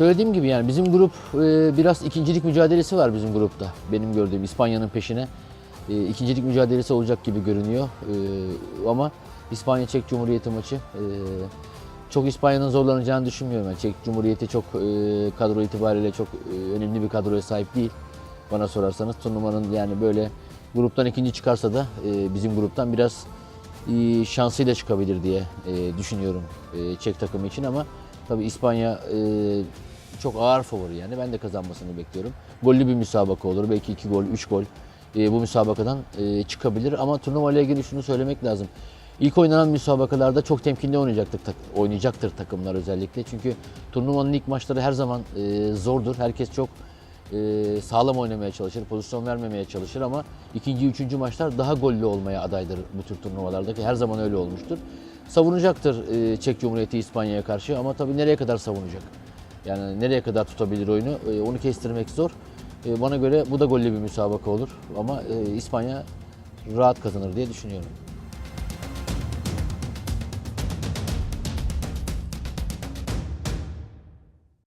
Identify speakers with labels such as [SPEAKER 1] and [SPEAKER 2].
[SPEAKER 1] Söylediğim gibi yani bizim grup e, biraz ikincilik mücadelesi var bizim grupta. Benim gördüğüm İspanya'nın peşine e, ikincilik mücadelesi olacak gibi görünüyor. E, ama İspanya Çek Cumhuriyeti maçı e, çok İspanya'nın zorlanacağını düşünmüyorum. Yani Çek Cumhuriyeti çok e, kadro itibariyle çok e, önemli bir kadroya sahip değil. Bana sorarsanız turnuvanın yani böyle gruptan ikinci çıkarsa da e, bizim gruptan biraz e, şansıyla çıkabilir diye e, düşünüyorum e, Çek takımı için ama tabii İspanya e, çok ağır favori yani ben de kazanmasını bekliyorum. Gollü bir müsabaka olur belki 2 gol 3 gol e, bu müsabakadan e, çıkabilir ama turnuva ile ilgili şunu söylemek lazım. İlk oynanan müsabakalarda çok temkinli oynayacaktır, tak- oynayacaktır takımlar özellikle. Çünkü turnuvanın ilk maçları her zaman e, zordur. Herkes çok e, sağlam oynamaya çalışır, pozisyon vermemeye çalışır ama ikinci, üçüncü maçlar daha gollü olmaya adaydır bu tür turnuvalardaki. Her zaman öyle olmuştur. Savunacaktır e, Çek Cumhuriyeti İspanya'ya karşı ama tabii nereye kadar savunacak? Yani nereye kadar tutabilir oyunu? E, onu kestirmek zor. E, bana göre bu da gollü bir müsabaka olur ama e, İspanya rahat kazanır diye düşünüyorum.